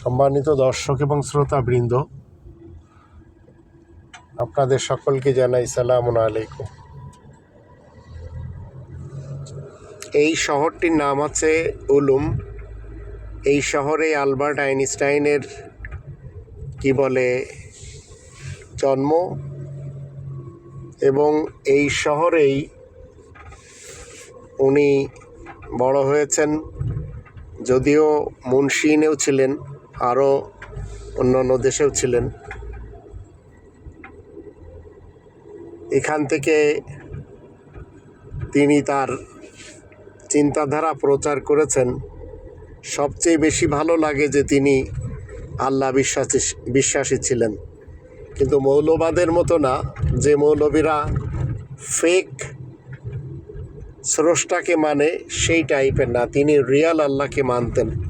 সম্মানিত দর্শক এবং শ্রোতাবৃন্দ, আপনাদের সকলকে জানাই সালাম আলাইকুম। এই শহরটির নাম আছে উলুম। এই শহরে আলবার্ট আইনস্টাইনের কি বলে, জন্ম এবং এই শহরেই উনি বড় হয়েছেন, যদিও মুন্সিনেও ছিলেন। আরও অন্য অন্য দেশেও ছিলেন। এখান থেকে তিনি তার চিন্তাধারা প্রচার করেছেন। সবচেয়ে বেশি ভালো লাগে যে তিনি আল্লাহ বিশ্বাসী বিশ্বাসী ছিলেন। কিন্তু মৌলবাদের মতো না, যে মৌলবীরা ফেক স্রষ্টাকে মানে সেই টাইপের না। তিনি রিয়াল আল্লাহকে মানতেন।